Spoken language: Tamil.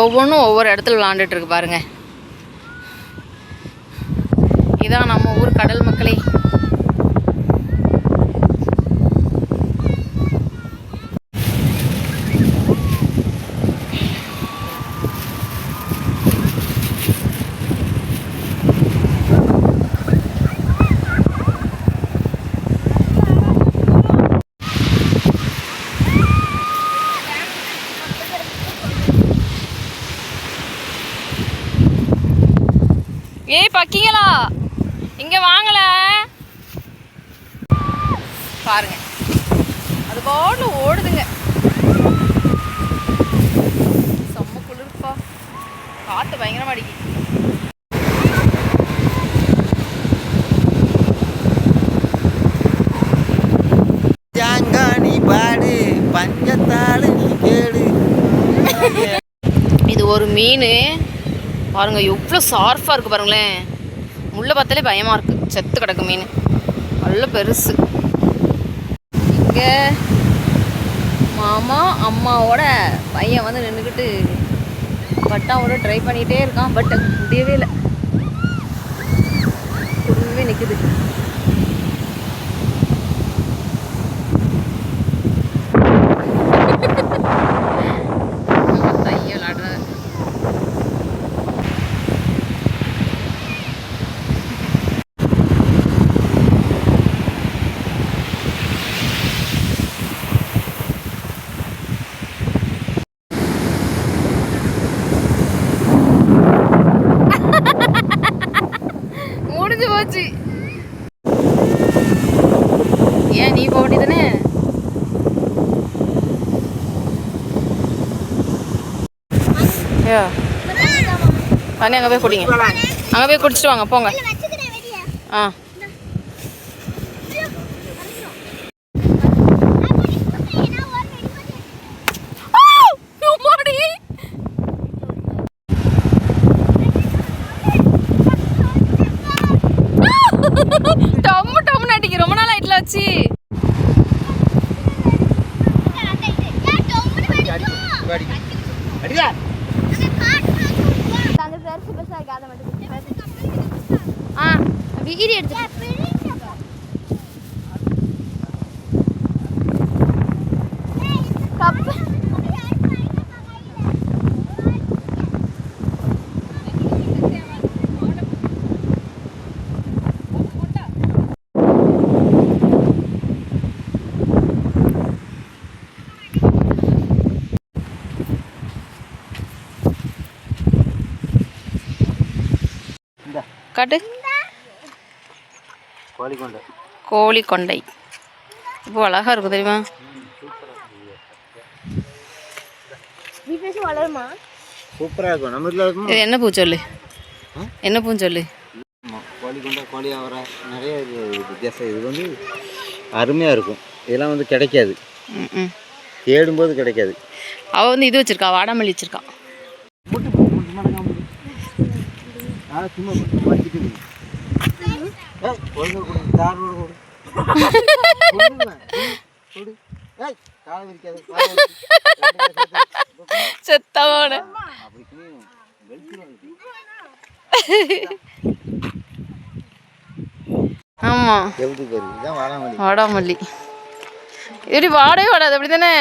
ஒவ்வொன்றும் ஒவ்வொரு இடத்துல விளாண்டுட்டுருக்கு பாருங்கள் இதான் நம்ம ஊர் கடல் மக்களே. ஏய் பக்கிங்களா? இங்க வாங்கல பாருங்க. அது பாட்டு ஓடுதுங்க. செம்ம குளிர்ப்பா. காத்து பயங்கரமா அடிக்குது. இது ஒரு மீன். பாருங்க எவ்வளோ ஷார்ப்பாக இருக்குது பாருங்களேன். முள்ள பார்த்தாலே பயமாக இருக்குது செத்து கிடக்கு மீன். நல்ல பெருசு. இங்கே மாமா அம்மாவோட பையன் வந்து நின்றுக்கிட்டு பட்டாவோட ட்ரை பண்ணிகிட்டே இருக்கான் பட் முடியவே இல்லை. குடும்பமே நிற்குது போச்சு ஏன் நீ போட்டி தானே தண்ணி அங்கே போய் குடிங்க. அங்கே போய் குடிச்சிட்டு வாங்க போங்க. ஆ. அடிடா ஆ வீடியோ எடுத்து காட்டு கோழி கொண்டு இப்போ அழகா இருக்கும் தெரியுமா? சூப்பராக இருக்கும். நம்ம இதில் இருக்கும்? இது என்ன பூ சொல்லு? என்ன பூ சொல்லு? கோழி கொண்டை கோழி அவரை நிறைய இது வித்தியாசம். இது வந்து அருமையாக இருக்கும். இதெல்லாம் வந்து கிடைக்காது. தேடும்போது கிடைக்காது. அவள் வந்து இது வச்சிருக்கா வாடாமல்லி வச்சிருக்கா. ஆ, சும்மா மாட்டிட்டு இரு. ஏய், ஒழுங்கா கொடு, தாரோட கொடு. கொடு. ஏய், காலை விரிக்காத. செத்தவோட அப்படி கிளியும். வெளுத்துரும் அது. ஆமா எப்படி வாடாமல்லி. இது வாடவே வாடாது அப்படி தானே